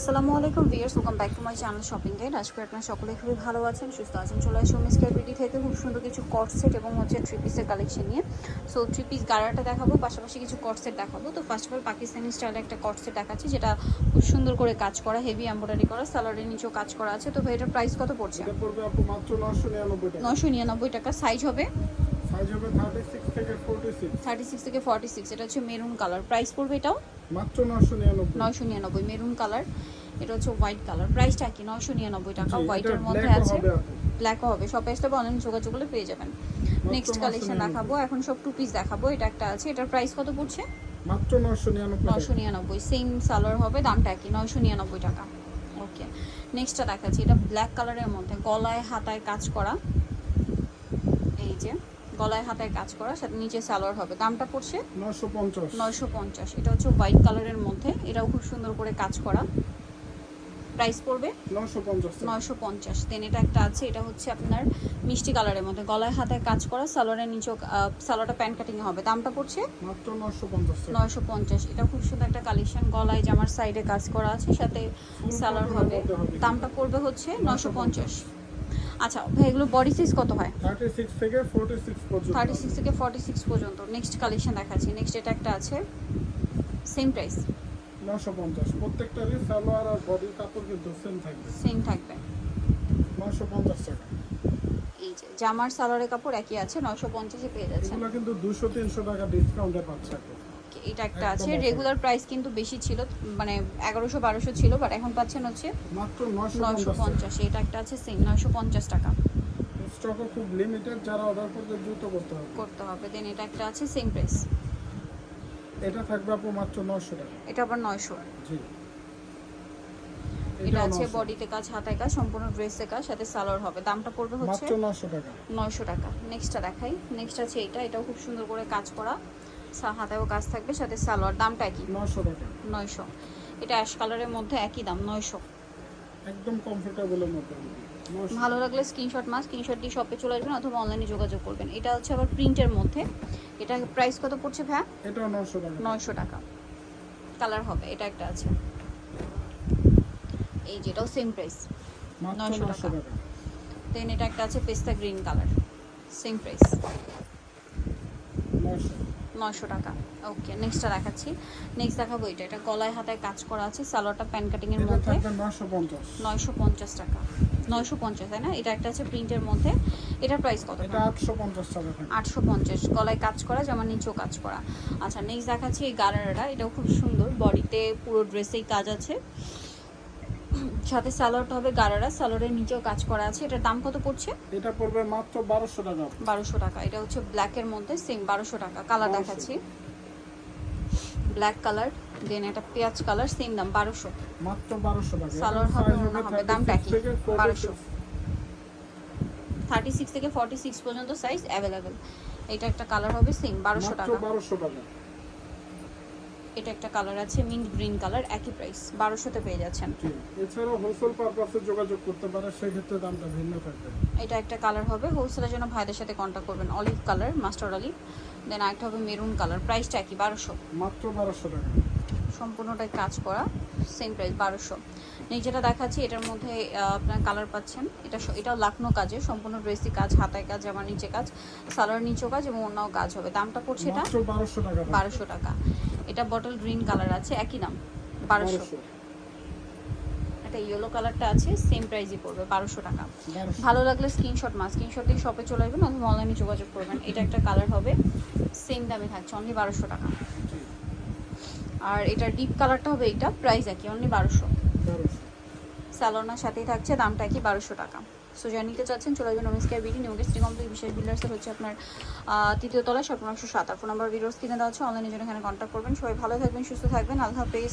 আসসালামু আলাইকুম viewers welcome back to my channel shopping guide. আজকে আপনারা সকলে খুবই ভালো আছেন সুস্থ আছেন। চলে আসুন মিস ক্যাবিটি থেকে খুব সুন্দর কিছু কট সেট এবং হচ্ছে থ্রি পিসের কালেকশন নিয়ে। সো থ্রি পিস গাড়াটা দেখাবো পাশাপাশি কিছু কট সেট দেখাবো। তো ফার্স্ট অফ অল পাকিস্তানি স্টাইলে একটা কট সেট দেখাচ্ছি যেটা খুব সুন্দর করে কাজ করা হেভি এমব্রয়ডারি করা স্যালারের নিচেও কাজ করা আছে। তো ভাই এটার প্রাইস কত পড়ছে? এটা পড়বে আপু মাত্র 999 টাকা। নশো নিরানব্বই টাকা সাইজ হবে। সাইজ হবে 36 থেকে 46 থার্টি সিক্স থেকে ফর্টি সিক্স এটা হচ্ছে মেরুন কালার প্রাইস পড়বে এটাও? মাত্র নয়শো নিরানব্বই। মেরুন কালার এটা হচ্ছে হোয়াইট কালার প্রাইসটা কি নয়শো নিরানব্বই টাকা হোয়াইটের মধ্যে আছে। ব্ল্যাকও হবে। সব অনলাইন যোগাযোগ করলে পেয়ে যাবেন। নেক্সট কালেকশন দেখাবো। এখন সব টু পিস দেখাবো। এটা একটা আছে। এটার প্রাইস কত পড়ছে? মাত্র 999 নয়শো নিরানব্বই। সেম সালোয়ার হবে দামটা একই নয়শো নিরানব্বই টাকা। ওকে নেক্সটটা দেখাচ্ছি। এটা ব্ল্যাক কালারের মধ্যে গলায় হাতায় কাজ করা। এই যে। গলায় হাতায় কাজ করা সাথে নিচে সালোয়ার হবে। দামটা পড়ছে 950 নয়শো পঞ্চাশ। এটা হচ্ছে হোয়াইট কালারের মধ্যে। এটাও খুব সুন্দর করে কাজ করা। প্রাইস পড়বে? 950 টাকা নয়শো পঞ্চাশ। দেন এটা একটা আছে এটা হচ্ছে আপনার মিষ্টি কালারের মধ্যে। গলায় হাতায় কাজ করা সালোয়ারের নিচেও সালোয়ারটা প্যান্ট কাটিং হবে। দামটা পড়ছে? মাত্র 950 টাকা। নয়শো পঞ্চাশ। এটা খুব সুন্দর একটা কালেকশন গলায় জামার সাইডে কাজ করা আছে সাথে সালোয়ার হবে। দামটা পড়বে হচ্ছে নয়শো পঞ্চাশ। আচ্ছা ভাই এগুলো বডি সাইজ কত হয়? 36 থেকে 46 পর্যন্ত। থার্টি সিক্স থেকে ফর্টি সিক্স পর্যন্ত। নেক্সট কালেকশন দেখাচ্ছি। নেক্সট এটা একটা আছে। সেম প্রাইস 950 প্রত্যেকটারই সালোয়ার আর বডির কাপড় কিন্তু সেম থাকবে। সেম থাকবে। 950 টাকা। এই যে জামার সালোয়ারের কাপড় একই আছে নয়শো পঞ্চাশে পেয়ে যাচ্ছেন। এগুলো কিন্তু 200 300 টাকা ডিসকাউন্টে পাচ্ছে আপু Okay, এটা একটা আছে। রেগুলার প্রাইস কিন্তু বেশি ছিল মানে এগারোশো বারোশো ছিল বাট এখন পাচ্ছেন হচ্ছে মাত্র নয়শো পঞ্চাশ এটা একটা আছে সেম নয়শো পঞ্চাশ টাকা। স্টকও খুব লিমিটেড যারা অর্ডার করতে দ্রুত করতে হবে। করতে হবে। দেন এটা একটা আছে সেম প্রাইস এটা থাকবে আপু মাত্র 900 টাকা। এটা আবার নয়শো। জি। এটা আছে বডিতে কাজ হাতায় কাজ সম্পূর্ণ ড্রেসে কাজ সাথে সালোয়ার হবে। দামটা পড়বে হচ্ছে মাত্র 900 টাকা। নয়শো টাকা। নেক্সটটা দেখাই। নেক্সট আছে এটা। এটাও খুব সুন্দর করে কাজ করা। হাতেও কাজ থাকবে সাথে সালোয়ার। দামটা 900 টাকা। নয়শো। এটা অ্যাশ কালারের মধ্যে একই দাম নয়শো। একদম কমফোর্টেবলের মধ্যে ভালো লাগলে স্ক্রিনশট মাস স্ক্রিনশট দিয়ে শপে চলে আসবেন অথবা অনলাইনে যোগাযোগ করবেন। এটা হচ্ছে আবার প্রিন্টের মধ্যে। এটা প্রাইস কত পড়ছে ভ্যা 900 টাকা। নয়শো টাকা। কালার হবে এটা একটা আছে। এই যেটাও সেম প্রাইস মাত্র 900 900 টাকা। দেন এটা একটা আছে পেস্তা গ্রিন কালার সেম প্রাইস 900 নয়শো টাকা। ওকে নেক্সটটা দেখাচ্ছি। নেক্সট দেখাবো এটা এটা গলায় হাতায় কাজ করা আছে সালোয়ারটা প্যান কাটিংয়ের মধ্যে। থাকবে 950 নয়শো পঞ্চাশ টাকা। নয়শো পঞ্চাশ তাই না? এটা একটা আছে প্রিন্টের মধ্যে। এটার প্রাইস কত আটশো পঞ্চাশ টাকা আটশো পঞ্চাশ। গলায় কাজ করা যেমন নিচেও কাজ করা। আচ্ছা নেক্সট দেখাচ্ছি এই গারারাটা এটাও খুব সুন্দর। বডিতে পুরো ড্রেসেই কাজ আছে। সাথে সালোয়ারটা হবে গারারা। সালোয়ারের নিচেও কাজ করা আছে। এটার দাম কত পড়ছে? এটা পড়বে মাত্র 1200 টাকা। বারোশো টাকা। এটা হচ্ছে ব্ল্যাকের মধ্যে সেম বারোশো টাকা। কালার দেখাচ্ছি। ব্ল্যাক কালার দেন এটা পেঁয়াজ কালার সেম দাম বারোশো। মাত্র 1200 টাকা। সালোয়ার এটার হবে, হবে, 36 দামটা 46 1200 থার্টি সিক্স থেকে ফর্টি সিক্স পর্যন্ত সাইজ অ্যাভেলেবেল এটা একটা কালার হবে সেম বারোশো মাত্র টাকা। 1200 টাকা। এটা একটা কালার আছে মিন্ট গ্রিন কালার একই প্রাইস বারোশোতে পেয়ে যাচ্ছেন। এছাড়া এছাড়াও হোলসেল পারপাসে যোগাযোগ করতে পারে সেক্ষেত্রে দামটা ভিন্ন থাকবে। এটা একটা কালার হবে হোলসেলের জন্য ভাইদের সাথে কন্ট্যাক্ট করবেন olive colour master olive then আরেকটা হবে মেরুন কালার প্রাইসটা একই বারোশো। মাত্র বারোশো টাকা। সম্পূর্ণটাই কাজ করা সেম প্রাইস বারোশো। নেই যেটা দেখাচ্ছি এটার মধ্যে আপনার কালার পাচ্ছেন। এটা এটাও লাখনো কাজে সম্পূর্ণ ড্রেসি কাজ হাতায় কাজ জামার নিচে কাজ সালোয়ার নিচেও কাজ এবং অন্যও কাজ হবে। দামটা পড়ছে এটা মাত্র 1200 টাকা থাকবে। বারোশো টাকা। এটা বটল গ্রিন কালার আছে একই নাম বারোশো। 1200 এটা ইয়েলো কালারটা আছে সেম প্রাইসই পড়বে বারোশো টাকা। ভালো লাগলে স্ক্রিনশট মা স্ক্রিনশট দিয়ে শপে চলে আসবেন অথবা অনলাইনে যোগাযোগ করবেন। এটা একটা কালার হবে সেম দামে থাকছে অনলি বারোশো টাকা। আর এটা ডিপ কালারটা হবে এটা প্রাইস একই অনলি বারোশো। 1200 স্যালোনার সাথেই থাকছে দামটা একই বারোশো টাকা। সো যারা নিতে চাচ্ছেন চলে আসবেন নমিস্কার B D new guest complete বিশেষ বিল্ডার্সের হচ্ছে আপনার তৃতীয় তলায় স্বপ্নাংশ সাত। আর ফোন নাম্বার ভিডিওস কিনে দেওয়া হচ্ছে অনলাইনে জন্য এখানে কন্ট্যাক্ট করবেন। সবাই ভালো থাকবেন সুস্থ থাকবেন আল্লাহ হাফেজ।